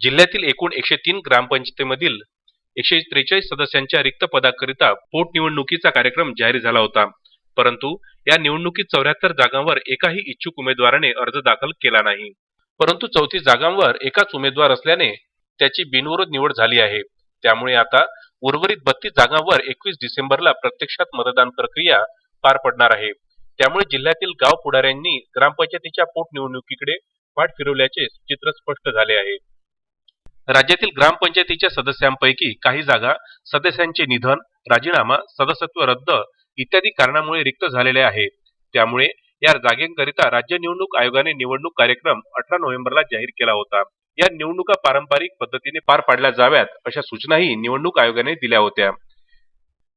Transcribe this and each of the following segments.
जिल्ह्यातील एकूण एकशे तीन ग्रामपंचायतीमधील एकशे त्रेचाळीस सदस्यांच्या रिक्त पदाकरिता पोटनिवडणुकीचा कार्यक्रम जाहीर झाला होता. परंतु या निवडणुकीत चौऱ्याहत्तर जागांवर एकाही इच्छुक उमेदवाराने अर्ज दाखल केला नाही. परंतु चौतीस जागांवर एकाच उमेदवार असल्याने त्याची बिनविरोध निवड झाली आहे. त्यामुळे आता उर्वरित बत्तीस जागांवर एकवीस डिसेंबरला प्रत्यक्षात मतदान प्रक्रिया पार पडणार आहे. त्यामुळे जिल्ह्यातील गाव पुढाऱ्यांनी ग्रामपंचायतीच्या पोटनिवडणुकीकडे पाठ फिरवल्याचे चित्र स्पष्ट झाले आहे. राज्यातील ग्रामपंचायतीच्या सदस्यांपैकी काही जागा सदस्यांचे निधन राजीनामा सदस्यत्व रद्द इत्यादी कारणामुळे रिक्त झालेल्या आहेत. त्यामुळे या जागेकरिता राज्य निवडणूक आयोगाने निवडणूक कार्यक्रम अठरा नोव्हेंबरला जाहीर केला होता. या निवडणुका पारंपरिक पद्धतीने पार पाडल्या जाव्यात अशा सूचनाही निवडणूक आयोगाने दिल्या होत्या.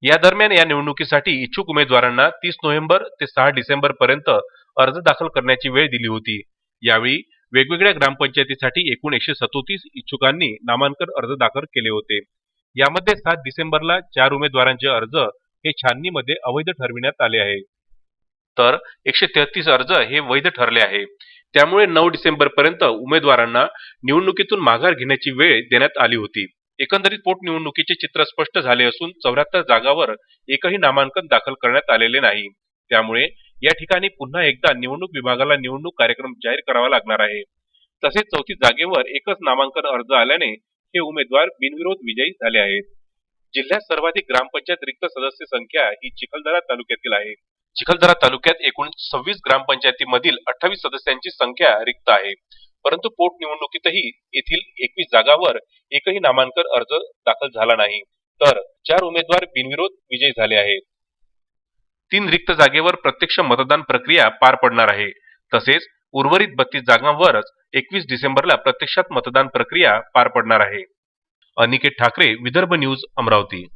या दरम्यान या निवडणुकीसाठी इच्छुक उमेदवारांना तीस नोव्हेंबर ते सहा डिसेंबर पर्यंत अर्ज दाखल करण्याची वेळ दिली होती. यावेळी वेगवेगळ्या ग्रामपंचायतीसाठी एकूण एकशे सदोतीस इच्छुकांनी नामांकन अर्ज दाखल केले होते. यामध्ये सात डिसेंबरला चार उमेदवारांचे अर्ज हे छाननीमध्ये अवैध ठरविण्यात आले आहे. तर एकशे तेहतीस अर्ज हे वैध ठरले आहे. त्यामुळे नऊ डिसेंबर पर्यंत उमेदवारांना निवडणुकीतून माघार घेण्याची वेळ देण्यात आली होती. एकंदरीत पोटनिवडणुकीचे चित्र स्पष्ट झाले असून चौऱ्याहत्तर जागावर एकही नामांकन दाखल करण्यात आलेले नाही. त्यामुळे या ठिकाणी पुन्हा एकदा निवडणूक विभागाला निवडणूक कार्यक्रम जाहीर करावा लागणार आहे. तसेच चौथी जागेवर एकच नामांकन अर्ज आल्याने हे उमेदवार बिनविरोध विजयी झाले आहेत. जिल्ह्यात सर्वाधिक ग्रामपंचायत रिक्त सदस्य संख्या ही चिखलदरा तालुक्यातील आहे. चिखलदरा तालुक्यात एकूण सव्वीस ग्रामपंचायतीमधील अठ्ठावीस सदस्यांची संख्या रिक्त आहे. परंतु पोटनिवडणुकीतही येथील एकवीस जागावर एकही नामांकन अर्ज दाखल झाला नाही. तर चार उमेदवार बिनविरोध विजयी झाले आहेत. तीन रिक्त जागेवर प्रत्यक्ष मतदान प्रक्रिया पार पडणार आहे. तसेच उर्वरित बत्तीस जागांवरच एकवीस डिसेंबरला प्रत्यक्षात मतदान प्रक्रिया पार पडणार आहे. अनिकेत ठाकरे विदर्भ न्यूज अमरावती.